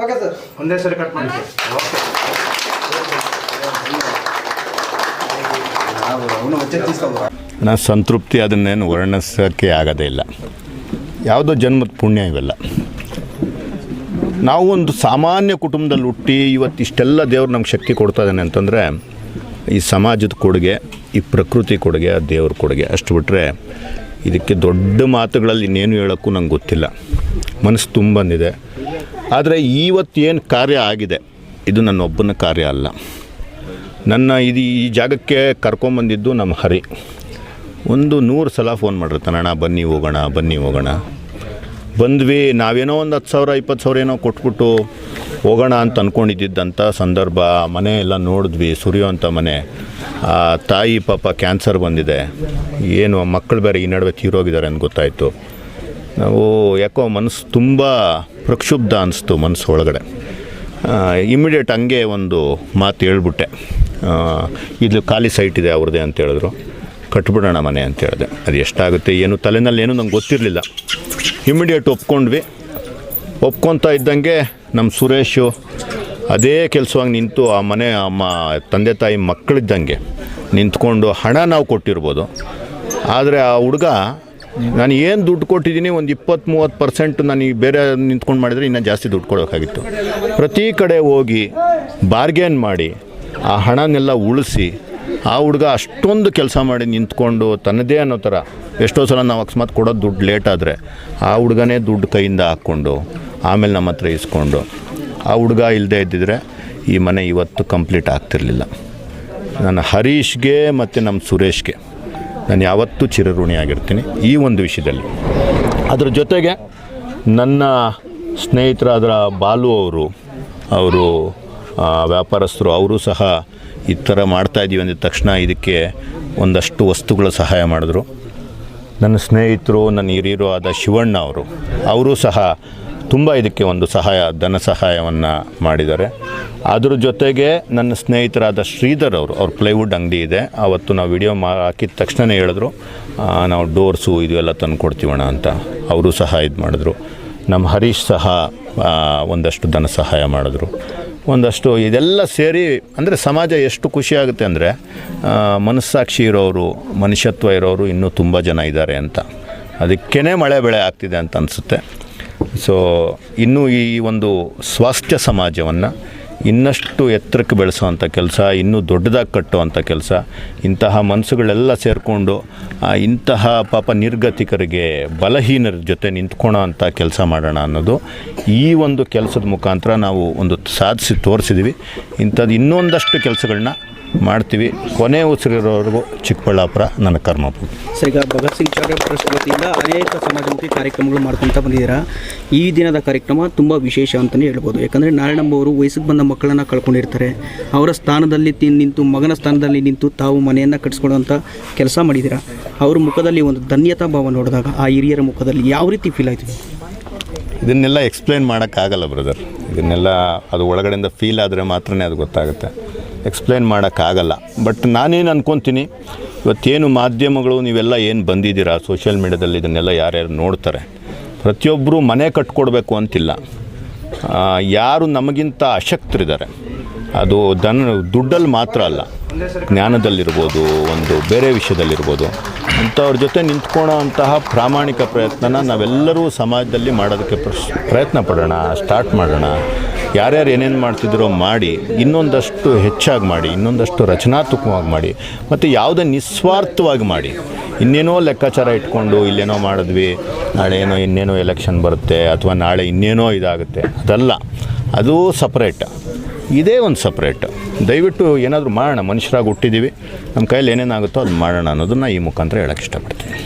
Okay ಒಂದೇ ಸರಿ cut ಮಾಡಿ ಸಂತೃಪ್ತಿ ಅದನ್ನೇನು ವರ್ಣಿಸೋಕ್ಕೆ ಆಗೋದೇ ಇಲ್ಲ. ಯಾವುದೋ ಜನ್ಮದ ಪುಣ್ಯ ಇವೆಲ್ಲ. ನಾವು ಒಂದು ಸಾಮಾನ್ಯ ಕುಟುಂಬದಲ್ಲಿ ಹುಟ್ಟಿ ಇವತ್ತಿಷ್ಟೆಲ್ಲ ದೇವ್ರು ನಮ್ಗೆ ಶಕ್ತಿ ಕೊಡ್ತಾ ಇದ್ದಾನೆ ಅಂತಂದರೆ ಈ ಸಮಾಜದ ಕೊಡುಗೆ ಈ ಪ್ರಕೃತಿ ಕೊಡುಗೆ ಆ ದೇವ್ರ ಕೊಡುಗೆ. ಅಷ್ಟು ಬಿಟ್ಟರೆ ಇದಕ್ಕೆ ದೊಡ್ಡ ಮಾತುಗಳಲ್ಲಿ ಇನ್ನೇನು ಹೇಳೋಕ್ಕೂ ನಂಗೆ ಗೊತ್ತಿಲ್ಲ. ಮನಸ್ಸು ತುಂಬ ಬಂದಿದೆ. ಆದರೆ ಇವತ್ತೇನು ಕಾರ್ಯ ಆಗಿದೆ? ಇದು ನನ್ನ ಒಬ್ಬನ ಕಾರ್ಯ ಅಲ್ಲ. ನನ್ನ ಇದು ಈ ಜಾಗಕ್ಕೆ ಕರ್ಕೊಂಬಂದಿದ್ದು ನಮ್ಮ ಹರಿ. ಒಂದು ನೂರು ಸಲ ಫೋನ್ ಮಾಡಿರ್ತಾನೆ, ಅಣ್ಣ ಬನ್ನಿ ಹೋಗೋಣ ಬನ್ನಿ ಹೋಗೋಣ. ಬಂದ್ವಿ, ನಾವೇನೋ ಒಂದು ಹತ್ತು ಸಾವಿರ, ಇಪ್ಪತ್ತು ಸಾವಿರ ಏನೋ ಕೊಟ್ಬಿಟ್ಟು ಹೋಗೋಣ ಅಂತ ಅಂದ್ಕೊಂಡಿದ್ದಂಥ ಸಂದರ್ಭ, ಮನೆ ಎಲ್ಲ ನೋಡಿದ್ವಿ ಸುರಿಯೋಂಥ ಮನೆ. ತಾಯಿ ಪಾಪ ಕ್ಯಾನ್ಸರ್ ಬಂದಿದೆ. ಏನು ಮಕ್ಕಳು ಬೇರೆ ಈ ನಡುವೆ ತೀರೋಗಿದ್ದಾರೆ ಅಂತ ಗೊತ್ತಾಯಿತು. ನಾವು ಯಾಕೋ ಮನಸ್ಸು ತುಂಬ ಪ್ರಕ್ಷುಬ್ಧ ಅನ್ನಿಸ್ತು ಮನಸ್ಸು ಒಳಗಡೆ. ಇಮಿಡಿಯೇಟ್ ಹಂಗೆ ಒಂದು ಮಾತು ಹೇಳ್ಬಿಟ್ಟೆ. ಇದು ಖಾಲಿ ಸೈಟ್ ಇದೆ ಅವ್ರದ್ದೇ ಅಂತ ಹೇಳಿದ್ರು. ಕಟ್ಬಿಡೋಣ ಮನೆ ಅಂತ ಹೇಳಿದೆ. ಅದು ಎಷ್ಟಾಗುತ್ತೆ, ಏನು, ತಲೆನಲ್ಲಿ ಏನು ನಂಗೆ ಗೊತ್ತಿರಲಿಲ್ಲ. ಇಮಿಡಿಯೇಟ್ ಒಪ್ಕೊಂಡ್ವಿ. ಒಪ್ಕೊತಾ ಇದ್ದಂಗೆ ನಮ್ಮ ಸುರೇಶು ಅದೇ ಕೆಲಸವಾಗಿ ನಿಂತು ಆ ಮನೆ, ಅಮ್ಮ, ತಂದೆ, ತಾಯಿ ಮಕ್ಕಳಿದ್ದಂಗೆ ನಿಂತ್ಕೊಂಡು ಹಣ ನಾವು ಕೊಟ್ಟಿರ್ಬೋದು. ಆದರೆ ಆ ಹುಡುಗ ನಾನು ಏನು ದುಡ್ಡು ಕೊಟ್ಟಿದ್ದೀನಿ ಒಂದು ಇಪ್ಪತ್ತು ಮೂವತ್ತು ಪರ್ಸೆಂಟ್ ನನಗೆ ಬೇರೆ ನಿಂತ್ಕೊಂಡು ಮಾಡಿದರೆ ಇನ್ನೂ ಜಾಸ್ತಿ ದುಡ್ಡು ಕೊಡೋಕ್ಕಾಗಿತ್ತು ಪ್ರತಿ ಕಡೆ ಹೋಗಿ ಬಾರ್ಗೇನ್ ಮಾಡಿ ಆ ಹಣನೆಲ್ಲ ಉಳಿಸಿ ಆ ಹುಡುಗ ಅಷ್ಟೊಂದು ಕೆಲಸ ಮಾಡಿ ನಿಂತ್ಕೊಂಡು ತನ್ನದೇ ಅನ್ನೋ ಥರ ಎಷ್ಟೋ ಸಲ ನಾವು ಅಕಸ್ಮಾತ್ ಕೊಡೋದು ದುಡ್ಡು ಲೇಟ್ ಆದರೆ ಆ ಹುಡುಗನೇ ದುಡ್ಡು ಕೈಯಿಂದ ಹಾಕ್ಕೊಂಡು ಆಮೇಲೆ ನಮ್ಮ ಹತ್ರ ಇಸ್ಕೊಂಡು ಆ ಹುಡುಗ ಇಲ್ಲದೆ ಇದ್ದಿದ್ರೆ ಈ ಮನೆ ಇವತ್ತು ಕಂಪ್ಲೀಟ್ ಆಗ್ತಿರಲಿಲ್ಲ. ನನ್ನ ಹರೀಶ್ಗೆ ಮತ್ತು ನಮ್ಮ ಸುರೇಶ್ಗೆ ನಾನು ಯಾವತ್ತೂ ಚಿರಋಣಿಯಾಗಿರ್ತೀನಿ ಈ ಒಂದು ವಿಷಯದಲ್ಲಿ. ಅದ್ರ ಜೊತೆಗೆ ನನ್ನ ಸ್ನೇಹಿತರಾದ ಬಾಲು ಅವರು ಅವರು ವ್ಯಾಪಾರಸ್ಥರು, ಅವರು ಸಹ ಈ ಥರ ಮಾಡ್ತಾಯಿದ್ದೀವಿ ಅಂದಿದ ತಕ್ಷಣ ಇದಕ್ಕೆ ಒಂದಷ್ಟು ವಸ್ತುಗಳ ಸಹಾಯ ಮಾಡಿದ್ರು. ನನ್ನ ಸ್ನೇಹಿತರು, ನನ್ನ ಹಿರಿಯರು ಆದ ಶಿವಣ್ಣ ಅವರು ಅವರು ಸಹ ತುಂಬ ಇದಕ್ಕೆ ಒಂದು ಸಹಾಯ, ಧನ ಸಹಾಯವನ್ನು ಮಾಡಿದ್ದಾರೆ. ಅದ್ರ ಜೊತೆಗೆ ನನ್ನ ಸ್ನೇಹಿತರಾದ ಶ್ರೀಧರ್ ಅವರು, ಅವ್ರ ಪ್ಲೈವುಡ್ ಅಂಗಡಿ ಇದೆ. ಆವತ್ತು ನಾವು ವಿಡಿಯೋ ಮಾ, ಹಾಕಿದ ತಕ್ಷಣವೇ ಹೇಳಿದ್ರು ನಾವು ಡೋರ್ಸು, ಇದು ಎಲ್ಲ ತಂದು ಕೊಡ್ತೀವಣ್ಣ ಅಂತ. ಅವರು ಸಹ ಇದು ಮಾಡಿದ್ರು. ನಮ್ಮ ಹರೀಶ್ ಸಹ ಒಂದಷ್ಟು ಧನ ಸಹಾಯ ಮಾಡಿದ್ರು. ಒಂದಷ್ಟು ಇದೆಲ್ಲ ಸೇರಿ ಅಂದರೆ ಸಮಾಜ ಎಷ್ಟು ಖುಷಿಯಾಗುತ್ತೆ ಅಂದರೆ ಮನಸ್ಸಾಕ್ಷಿ ಇರೋರು, ಮನುಷ್ಯತ್ವ ಇರೋರು ಇನ್ನೂ ತುಂಬ ಜನ ಇದ್ದಾರೆ ಅಂತ. ಅದಕ್ಕೇ ಮಳೆ ಬೆಳೆ ಆಗ್ತಿದೆ ಅಂತ ಅನಿಸುತ್ತೆ. ಸೊ ಇನ್ನೂ ಈ ಒಂದು ಸ್ವಾಸ್ಥ್ಯ ಸಮಾಜವನ್ನು ಇನ್ನಷ್ಟು ಎತ್ತರಕ್ಕೆ ಬೆಳೆಸುವಂಥ ಕೆಲಸ, ಇನ್ನೂ ದೊಡ್ಡದಾಗಿ ಕಟ್ಟುವಂಥ ಕೆಲಸ, ಇಂತಹ ಮನಸ್ಸುಗಳೆಲ್ಲ ಸೇರಿಕೊಂಡು ಇಂತಹ ಪಾಪ ನಿರ್ಗತಿಕರಿಗೆ, ಬಲಹೀನರ ಜೊತೆ ನಿಂತ್ಕೊಳೋ ಅಂಥ ಕೆಲಸ ಮಾಡೋಣ ಅನ್ನೋದು ಈ ಒಂದು ಕೆಲಸದ ಮುಖಾಂತರ ನಾವು ಒಂದು ಸಾಧಿಸಿ ತೋರಿಸಿದ್ವಿ ಇಂಥದ್ದು ಇನ್ನೊಂದಷ್ಟು ಕೆಲಸಗಳನ್ನ ಮಾಡ್ತೀವಿ. ಕೊನೆ ಉಸಿರಿರೋವರೆಗೂ ಚಿಕ್ಕಬಳ್ಳಾಪುರ, ನನ್ನ ಕರ್ಮಪುರ. ಸರ್, ಈಗ ಭಗತ್ ಸಿಂಗ್ ಟ್ರಸ್ಟ್ ವತಿಯಿಂದ ಅನೇಕ ಸಮಾಜಮುಖಿ ಕಾರ್ಯಕ್ರಮಗಳು ಮಾಡ್ಕೊತ ಬಂದಿದ್ದೀರಾ. ಈ ದಿನದ ಕಾರ್ಯಕ್ರಮ ತುಂಬ ವಿಶೇಷ ಅಂತಲೇ ಹೇಳ್ಬೋದು. ಯಾಕಂದರೆ ನಾರಾಯಣಮ್ಮವರು ವಯಸ್ಸಿಗೆ ಬಂದ ಮಕ್ಕಳನ್ನು ಕಳ್ಕೊಂಡಿರ್ತಾರೆ. ಅವರ ಸ್ಥಾನದಲ್ಲಿ ನಿಂತು, ಮಗನ ಸ್ಥಾನದಲ್ಲಿ ನಿಂತು ತಾವು ಮನೆಯನ್ನು ಕಟ್ಸ್ಕೊಳ್ಳುವಂಥ ಕೆಲಸ ಮಾಡಿದ್ದೀರಾ ಅವ್ರ ಮುಖದಲ್ಲಿ ಒಂದು ಧನ್ಯತಾ ಭಾವ ನೋಡಿದಾಗ ಆ ಹಿರಿಯರ ಮುಖದಲ್ಲಿ ಯಾವ ರೀತಿ ಫೀಲ್ ಆಯ್ತು? ಇದನ್ನೆಲ್ಲ ಎಕ್ಸ್ಪ್ಲೇನ್ ಮಾಡೋಕ್ಕಾಗಲ್ಲ ಬ್ರದರ್ ಇದನ್ನೆಲ್ಲ ಅದು ಒಳಗಡೆಯಿಂದ ಫೀಲ್ ಆದರೆ ಮಾತ್ರನೇ ಅದು ಗೊತ್ತಾಗುತ್ತೆ. ಎಕ್ಸ್ಪ್ಲೇನ್ ಮಾಡೋಕ್ಕಾಗಲ್ಲ. ಬಟ್ ನಾನೇನು ಅನ್ಕೊತೀನಿ, ಇವತ್ತೇನು ಮಾಧ್ಯಮಗಳು ನೀವೆಲ್ಲ ಏನು ಬಂದಿದ್ದೀರಾ? ಸೋಷಿಯಲ್ ಮೀಡ್ಯಾದಲ್ಲಿ ಇದನ್ನೆಲ್ಲ ಯಾರ್ಯಾರು ನೋಡ್ತಾರೆ? ಪ್ರತಿಯೊಬ್ಬರು ಮನೆ ಕಟ್ಕೊಡ್ಬೇಕು ಅಂತಿಲ್ಲ. ಯಾರು ನಮಗಿಂತ ಅಶಕ್ತರಿದ್ದಾರೆ, ಅದು ದನ ದುಡ್ಡಲ್ಲಿ ಮಾತ್ರ ಅಲ್ಲ, ಜ್ಞಾನದಲ್ಲಿರ್ಬೋದು, ಒಂದು ಬೇರೆ ವಿಷಯದಲ್ಲಿರ್ಬೋದು, ಅಂಥವ್ರ ಜೊತೆ ನಿಂತ್ಕೊಳ್ಳೋ ಅಂತಹ ಪ್ರಾಮಾಣಿಕ ಪ್ರಯತ್ನನ ನಾವೆಲ್ಲರೂ ಸಮಾಜದಲ್ಲಿ ಮಾಡೋದಕ್ಕೆ ಪ್ರಯತ್ನ ಪಡೋಣ, ಸ್ಟಾರ್ಟ್ ಮಾಡೋಣ. ಯಾರ್ಯಾರು ಏನೇನು ಮಾಡ್ತಿದ್ರೋ ಮಾಡಿ, ಇನ್ನೊಂದಷ್ಟು ಹೆಚ್ಚಾಗಿ ಮಾಡಿ, ಇನ್ನೊಂದಷ್ಟು ರಚನಾತ್ಮಕವಾಗಿ ಮಾಡಿ, ಮತ್ತು ಯಾವುದೇ ನಿಸ್ವಾರ್ಥವಾಗಿ ಮಾಡಿ ಇನ್ನೇನೋ ಲೆಕ್ಕಾಚಾರ ಇಟ್ಕೊಂಡು ಇಲ್ಲೇನೋ ಮಾಡಿದ್ವಿ, ನಾಳೆ ಏನೋ ಇನ್ನೇನೋ ಎಲೆಕ್ಷನ್ ಬರುತ್ತೆ, ಅಥವಾ ನಾಳೆ ಇನ್ನೇನೋ ಇದಾಗುತ್ತೆ, ಅದಲ್ಲ. ಅದು ಸಪ್ರೇಟ್ ಇದೇ ಒಂದು ಸಪ್ರೇಟ್ ದಯವಿಟ್ಟು ಏನಾದರೂ ಮಾಡೋಣ, ಮನುಷ್ಯರಾಗಿ ಹುಟ್ಟಿದ್ದೀವಿ ನಮ್ಮ ಕೈಯಲ್ಲಿ ಏನೇನಾಗುತ್ತೋ ಅದು ಮಾಡೋಣ ಅನ್ನೋದನ್ನು ಈ ಮುಖಾಂತರ ಹೇಳೋಕ್ಕೆ ಇಷ್ಟಪಡ್ತೀನಿ.